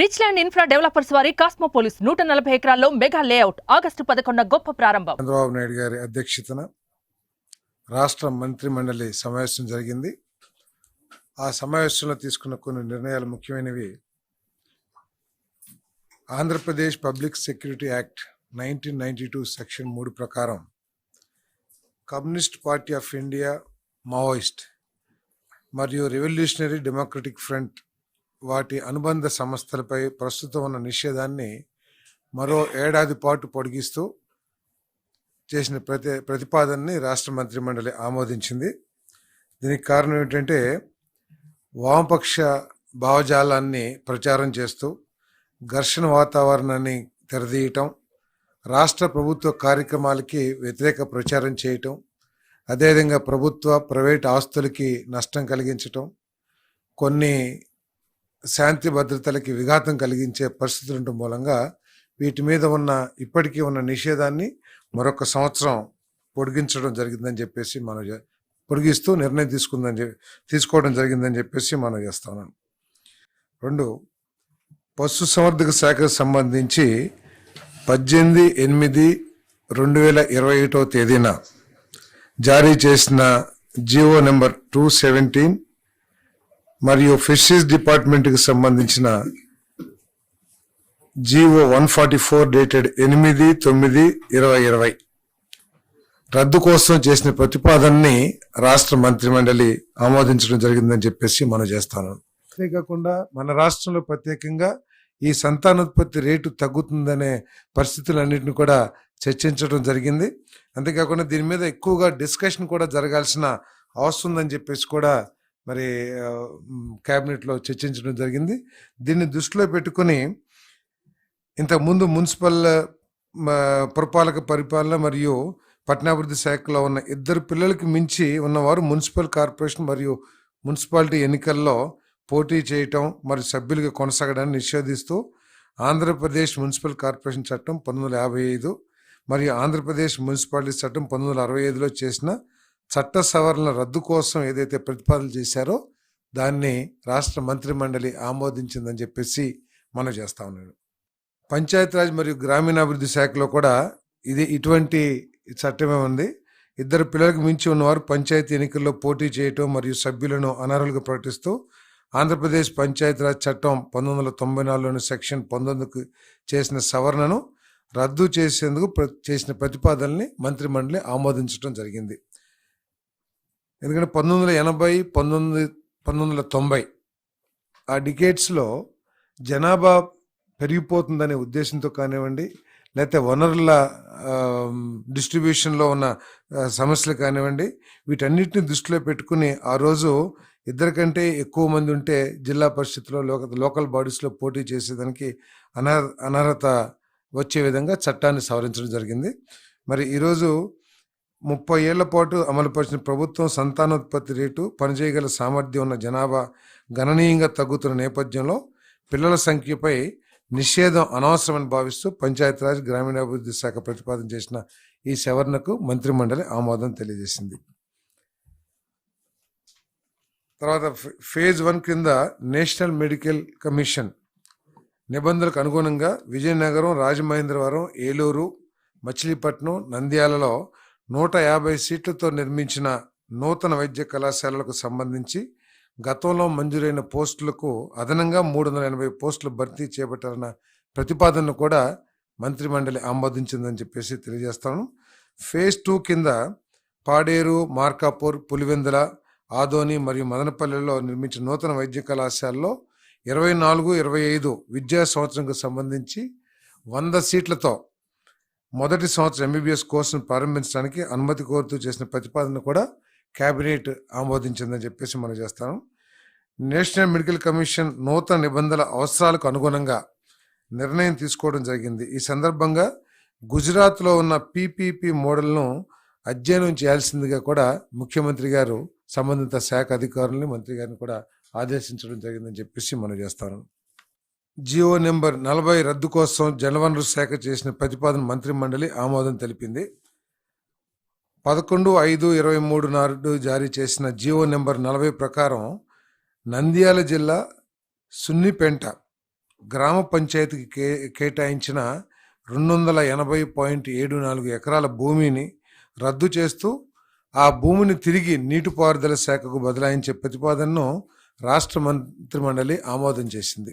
Rich land infra developers వారి కాస్మోపోలిస్ నూట నలభై ఎకరాల్లో మెగా లేఅవుట్ ఆగస్టు పదకొండు గొప్ప ప్రారంభం. చంద్రబాబు నాయుడు గారి అధ్యక్షతన రాష్ట్ర మంత్రి మండలి సమావేశం జరిగింది. ఆ సమావేశంలో తీసుకున్న కొన్ని నిర్ణయాలు ముఖ్యమైనవి. Andhra Pradesh public security act nineteen ninety two section మూడు ప్రకారం communist party of India Maoist మరియు రెవల్యూషనరీ డెమోక్రటిక్ ఫ్రంట్ వాటి అనుబంధ సంస్థలపై ప్రస్తుతం ఉన్న నిషేధాన్ని మరో ఏడాది పాటు పొడిగిస్తూ చేసిన ప్రతి ప్రతిపాదనని రాష్ట్ర మంత్రి మండలి ఆమోదించింది. దీనికి కారణం ఏంటంటే వామపక్ష భావజాలాన్ని ప్రచారం చేస్తూ ఘర్షణ వాతావరణాన్ని తెరదీయటం రాష్ట్ర ప్రభుత్వ కార్యక్రమాలకి వ్యతిరేక ప్రచారం చేయటం అదేవిధంగా ప్రభుత్వ ప్రైవేట్ ఆస్తులకి నష్టం కలిగించటం కొన్ని శాంతి భద్రతలకి విఘాతం కలిగించే పరిస్థితులు ఉండటం మూలంగా వీటి మీద ఉన్న ఇప్పటికీ ఉన్న నిషేధాన్ని మరొక సంవత్సరం పొడిగించడం జరిగిందని చెప్పేసి మనం పొడిగిస్తూ నిర్ణయం తీసుకుందని చెప్పి తీసుకోవడం జరిగిందని చెప్పేసి మనం చేస్తాను రెండు పశు సంవర్ధక శాఖకు సంబంధించి పద్దెనిమిది ఎనిమిది రెండు వేల ఇరవై ఒకటో తేదీన జారీ చేసిన జీవో నెంబర్ టూ సెవెంటీన్ మరియు ఫిషరీస్ డిపార్ట్మెంట్కి సంబంధించిన GO one forty four dated ఎనిమిది తొమ్మిది ఇరవై ఇరవై. రద్దు కోసం చేసిన ప్రతిపాదనని రాష్ట్ర మంత్రిమండలి ఆమోదించడం జరిగిందని చెప్పేసి మనం చేస్తాను. అంతేకాకుండా మన రాష్ట్రంలో ప్రత్యేకంగా ఈ సంతానోత్పత్తి రేటు తగ్గుతుందనే పరిస్థితులన్నింటిని కూడా చర్చించడం జరిగింది. అంతేకాకుండా దీని మీద ఎక్కువగా డిస్కషన్ కూడా జరగాల్సిన అవసరం ఉందని చెప్పేసి కూడా మరి క్యాబినెట్లో చర్చించడం జరిగింది. దీన్ని దృష్టిలో పెట్టుకుని ఇంతకుముందు మున్సిపల్ పురపాలక పరిపాలన మరియు పట్టణాభివృద్ధి శాఖలో ఉన్న ఇద్దరు పిల్లలకి మించి ఉన్నవారు మున్సిపల్ కార్పొరేషన్ మరియు మున్సిపాలిటీ ఎన్నికల్లో పోటీ చేయటం మరియు సభ్యులుగా కొనసాగడాన్ని నిషేధిస్తూ ఆంధ్రప్రదేశ్ మున్సిపల్ కార్పొరేషన్ చట్టం పంతొమ్మిది యాభై ఐదు మరియు ఆంధ్రప్రదేశ్ మున్సిపాలిటీ చట్టం పంతొమ్మిది అరవై ఐదులో చేసిన చట్ట సవరణల రద్దు కోసం ఏదైతే ప్రతిపాదన చేశారో దాన్ని రాష్ట్ర మంత్రి మండలి ఆమోదించిందని చెప్పేసి మనం చేస్తా ఉన్నాడు. పంచాయతీరాజ్ మరియు గ్రామీణాభివృద్ధి శాఖలో కూడా ఇది ఇటువంటి చట్టమే ఉంది. ఇద్దరు పిల్లలకు మించి ఉన్నవారు పంచాయతీ ఎన్నికల్లో పోటీ చేయటం మరియు సభ్యులను అనర్హులుగా ప్రకటిస్తూ ఆంధ్రప్రదేశ్ పంచాయతీరాజ్ చట్టం పంతొమ్మిది వందల తొంభై నాలుగులోని సెక్షన్ పంతొమ్మిదికి చేసిన సవరణను రద్దు చేసేందుకు ప్ర- చేసిన ప్రతిపాదనని మంత్రి మండలి ఆమోదించడం జరిగింది. ఎందుకంటే పంతొమ్మిది వందల ఎనభై పంతొమ్మిది పంతొమ్మిది వందల తొంభై ఆ డికేట్స్లో జనాభా పెరిగిపోతుందనే ఉద్దేశంతో కానివ్వండి లేకపోతే వనరుల డిస్ట్రిబ్యూషన్లో ఉన్న సమస్యలు కానివ్వండి వీటన్నిటిని దృష్టిలో పెట్టుకుని ఆ రోజు ఇద్దరికంటే ఎక్కువ మంది ఉంటే జిల్లా పరిషత్లో లోక లోకల్ బాడీస్లో పోటీ చేసేదానికి అనర్ అనర్హత వచ్చే విధంగా చట్టాన్ని సవరించడం జరిగింది. మరి ఈరోజు ముప్పై ఏళ్ళ పాటు అమలుపరిచిన ప్రభుత్వం సంతానోత్పత్తి రేటు పనిచేయగల సామర్థ్యం ఉన్న జనాభా గణనీయంగా తగ్గుతున్న నేపథ్యంలో పిల్లల సంఖ్యపై నిషేధం అనవసరమని భావిస్తూ పంచాయతీరాజ్ గ్రామీణాభివృద్ధి శాఖ ప్రతిపాదన చేసిన ఈ సవరణకు మంత్రిమండలి ఆమోదం తెలియజేసింది. తర్వాత ఫే- ఫేజ్ వన్ కింద నేషనల్ మెడికల్ కమిషన్ నిబంధనలకు అనుగుణంగా విజయనగరం రాజమహేంద్రవరం ఏలూరు మచిలీపట్నం నంద్యాలలో నూట యాభై సీట్లతో నిర్మించిన నూతన వైద్య కళాశాలలకు సంబంధించి గతంలో మంజూరైన పోస్టులకు అదనంగా మూడు వందల ఎనభై పోస్టులు భర్తీ చేపట్టాలన్న ప్రతిపాదనను కూడా మంత్రిమండలి ఆమోదించిందని చెప్పేసి తెలియజేస్తాను. ఫేజ్ టూ కింద పాడేరు మార్కాపూర్ పులివెందుల ఆదోని మరియు మదనపల్లెలో నిర్మించిన నూతన వైద్య కళాశాలలో ఇరవై నాలుగు ఇరవై ఐదు విద్యా సంవత్సరంకు సంబంధించి వంద సీట్లతో మొదటి సంవత్సరం ఎంబీబీఎస్ కోర్సును ప్రారంభించడానికి అనుమతి కోరుతూ చేసిన ప్రతిపాదన కూడా కేబినెట్ ఆమోదించిందని చెప్పేసి మనం చేస్తాం. నేషనల్ మెడికల్ కమిషన్ నూతన నిబంధనల అవసరాలకు అనుగుణంగా నిర్ణయం తీసుకోవడం జరిగింది. ఈ సందర్భంగా గుజరాత్లో ఉన్న పీపీపీ మోడల్ను అధ్యయనం చేయాల్సిందిగా కూడా ముఖ్యమంత్రి గారు సంబంధిత శాఖ అధికారులని మంత్రి గారిని కూడా ఆదేశించడం జరిగిందని చెప్పేసి మనం చేస్తాను జీవో నెంబర్ నలభై రద్దు కోసం జలవనరుల శాఖ చేసిన ప్రతిపాదన మంత్రి మండలి ఆమోదం తెలిపింది. పదకొండు ఐదు ఇరవై మూడు నాడు జారీ చేసిన జిఓ నెంబర్ నలభై ప్రకారం నంద్యాల జిల్లా సున్నిపెంట గ్రామ పంచాయతీకి కే కేటాయించిన రెండు వందల ఎనభై పాయింట్ ఏడు నాలుగు ఎకరాల భూమిని రద్దు చేస్తూ ఆ భూమిని తిరిగి నీటిపారుదల శాఖకు బదలాయించే ప్రతిపాదనను రాష్ట్ర మంత్రిమండలి ఆమోదం చేసింది.